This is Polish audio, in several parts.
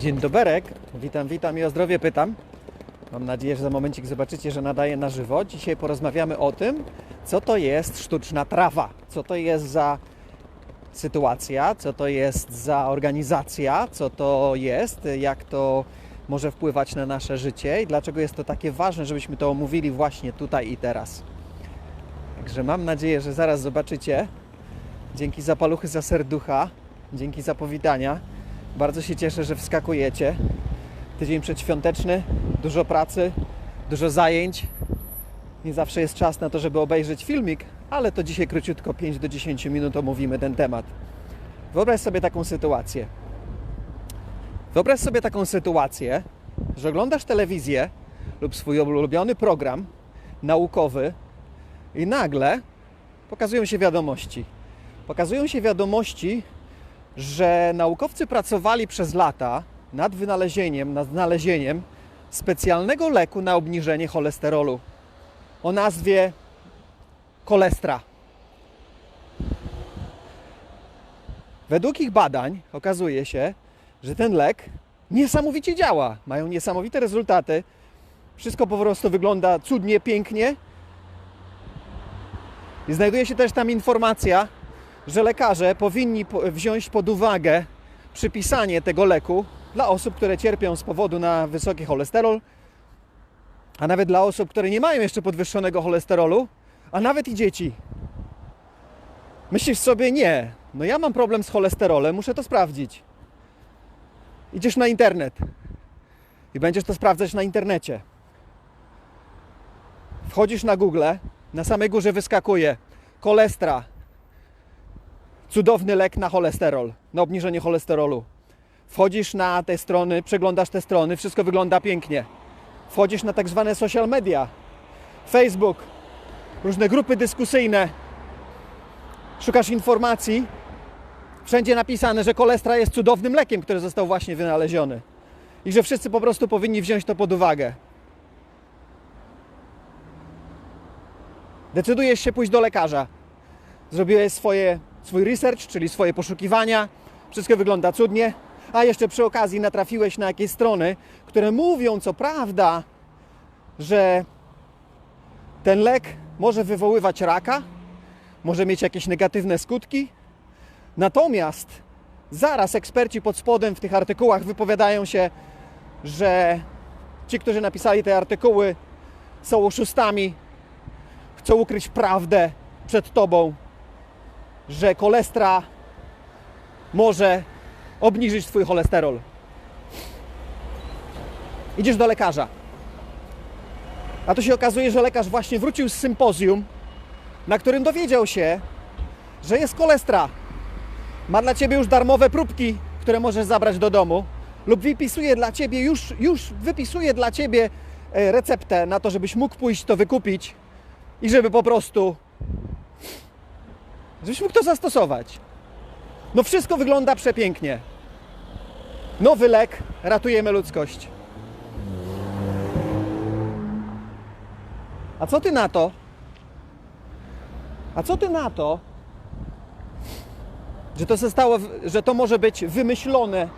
Dzień doberek, witam, witam i o zdrowie pytam. Mam nadzieję, że za momencik zobaczycie, że nadaję na żywo. Dzisiaj porozmawiamy o tym, co to jest sztuczna trawa, co to jest za sytuacja, co to jest za organizacja, co to jest, jak to może wpływać na nasze życie i dlaczego jest to takie ważne, żebyśmy to omówili właśnie tutaj i teraz. Także mam nadzieję, że zaraz zobaczycie. Dzięki za paluchy, za serducha, dzięki za powitania. Bardzo się cieszę, że wskakujecie. Tydzień przedświąteczny, dużo pracy, dużo zajęć. Nie zawsze jest czas na to, żeby obejrzeć filmik, ale to dzisiaj króciutko, 5 do 10 minut omówimy ten temat. Wyobraź sobie taką sytuację. Wyobraź sobie taką sytuację, że oglądasz telewizję lub swój ulubiony program naukowy i nagle pokazują się wiadomości. Pokazują się wiadomości, że naukowcy pracowali przez lata nad wynalezieniem, nad znalezieniem specjalnego leku na obniżenie cholesterolu o nazwie kolestra. Według ich badań okazuje się, że ten lek niesamowicie działa. Mają niesamowite rezultaty. Wszystko po prostu wygląda cudnie, pięknie. I znajduje się też tam informacja, że lekarze powinni po- wziąć pod uwagę przypisanie tego leku dla osób, które cierpią z powodu na wysoki cholesterol, a nawet dla osób, które nie mają jeszcze podwyższonego cholesterolu, a nawet i dzieci. Myślisz sobie, nie, no ja mam problem z cholesterolem, muszę to sprawdzić. Idziesz na internet i będziesz to sprawdzać na internecie. Wchodzisz na Google, na samej górze wyskakuje kolestra, cudowny lek na cholesterol, na obniżenie cholesterolu. Wchodzisz na te strony, przeglądasz te strony, wszystko wygląda pięknie. Wchodzisz na tak zwane social media, Facebook, różne grupy dyskusyjne, szukasz informacji. Wszędzie napisane, że kolestra jest cudownym lekiem, który został właśnie wynaleziony. I że wszyscy po prostu powinni wziąć to pod uwagę. Decydujesz się pójść do lekarza. Zrobiłeś swoje, swój research, czyli swoje poszukiwania. Wszystko wygląda cudnie. A jeszcze przy okazji natrafiłeś na jakieś strony, które mówią, co prawda, że ten lek może wywoływać raka, może mieć jakieś negatywne skutki. Natomiast zaraz eksperci pod spodem w tych artykułach wypowiadają się, że ci, którzy napisali te artykuły, są oszustami, chcą ukryć prawdę przed tobą, że kolestra może obniżyć twój cholesterol. Idziesz do lekarza. A tu się okazuje, że lekarz właśnie wrócił z sympozjum, na którym dowiedział się, że jest kolestra. Ma dla ciebie już darmowe próbki, które możesz zabrać do domu, lub wypisuje dla ciebie, już, już wypisuje dla ciebie e, receptę na to, żebyś mógł pójść to wykupić i żeby po prostu żebyś mógł to zastosować. No wszystko wygląda przepięknie. Nowy lek, ratujemy ludzkość. A co ty na to? A co ty na to? Że to zostało, że to może być wymyślone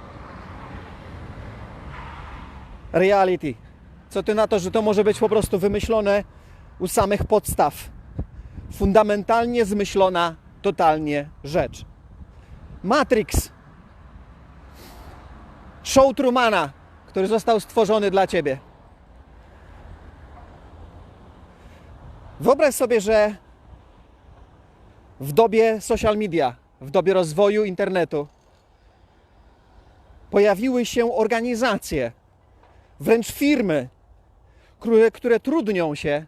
reality. Co ty na to, że to może być po prostu wymyślone u samych podstaw? Fundamentalnie zmyślona totalnie rzecz. Matrix. Show Trumana, który został stworzony dla ciebie. Wyobraź sobie, że w dobie social media, w dobie rozwoju internetu, pojawiły się organizacje, wręcz firmy, które, które trudnią się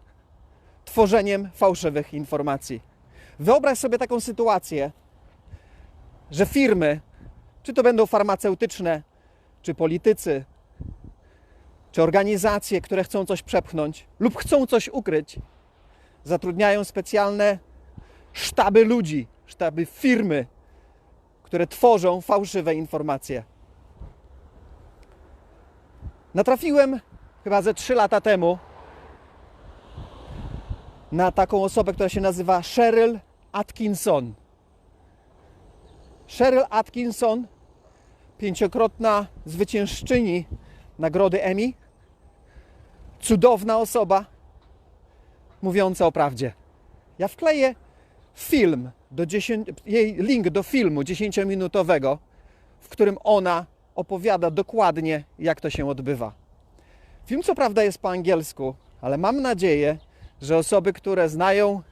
tworzeniem fałszywych informacji. Wyobraź sobie taką sytuację, że firmy, czy to będą farmaceutyczne, czy politycy, czy organizacje, które chcą coś przepchnąć lub chcą coś ukryć, zatrudniają specjalne sztaby ludzi, sztaby firmy, które tworzą fałszywe informacje. Natrafiłem chyba ze 3 lata temu na taką osobę, która się nazywa Cheryl Atkinson. Cheryl Atkinson pięciokrotna zwyciężczyni nagrody Emmy, cudowna osoba, mówiąca o prawdzie. Ja wkleję film, do 10, jej link do filmu 10-minutowego, w którym ona opowiada dokładnie, jak to się odbywa. Film co prawda jest po angielsku, ale mam nadzieję, że osoby, które znają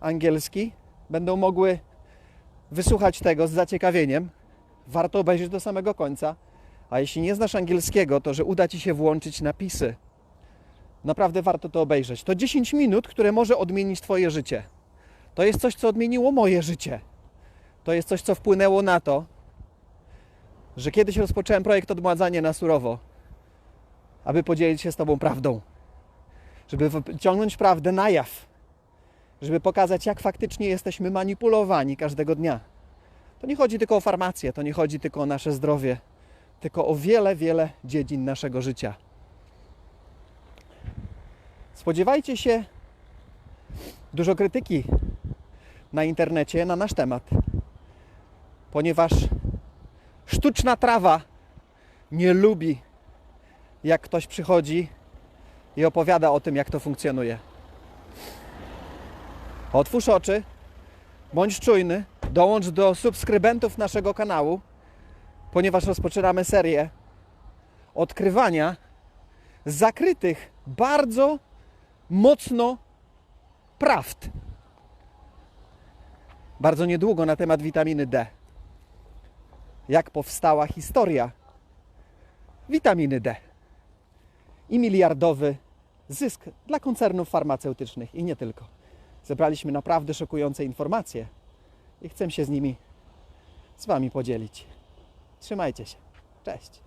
angielski, będą mogły wysłuchać tego z zaciekawieniem. Warto obejrzeć do samego końca. A jeśli nie znasz angielskiego, to że uda ci się włączyć napisy. Naprawdę warto to obejrzeć. To 10 minut, które może odmienić Twoje życie. To jest coś, co odmieniło moje życie. To jest coś, co wpłynęło na to, że kiedyś rozpocząłem projekt Odmładzanie na surowo, aby podzielić się z Tobą prawdą, żeby wyciągnąć prawdę na jaw, żeby pokazać, jak faktycznie jesteśmy manipulowani każdego dnia. To nie chodzi tylko o farmację, to nie chodzi tylko o nasze zdrowie, tylko o wiele, wiele dziedzin naszego życia. Spodziewajcie się dużo krytyki na internecie na nasz temat, ponieważ sztuczna trawa nie lubi, jak ktoś przychodzi i opowiada o tym, jak to funkcjonuje. Otwórz oczy, bądź czujny, dołącz do subskrybentów naszego kanału, ponieważ rozpoczynamy serię odkrywania zakrytych bardzo mocno prawd. Bardzo niedługo na temat witaminy D. Jak powstała historia witaminy D i miliardowy zysk dla koncernów farmaceutycznych i nie tylko. Zebraliśmy naprawdę szokujące informacje i chcę się z nimi z Wami podzielić. Trzymajcie się. Cześć.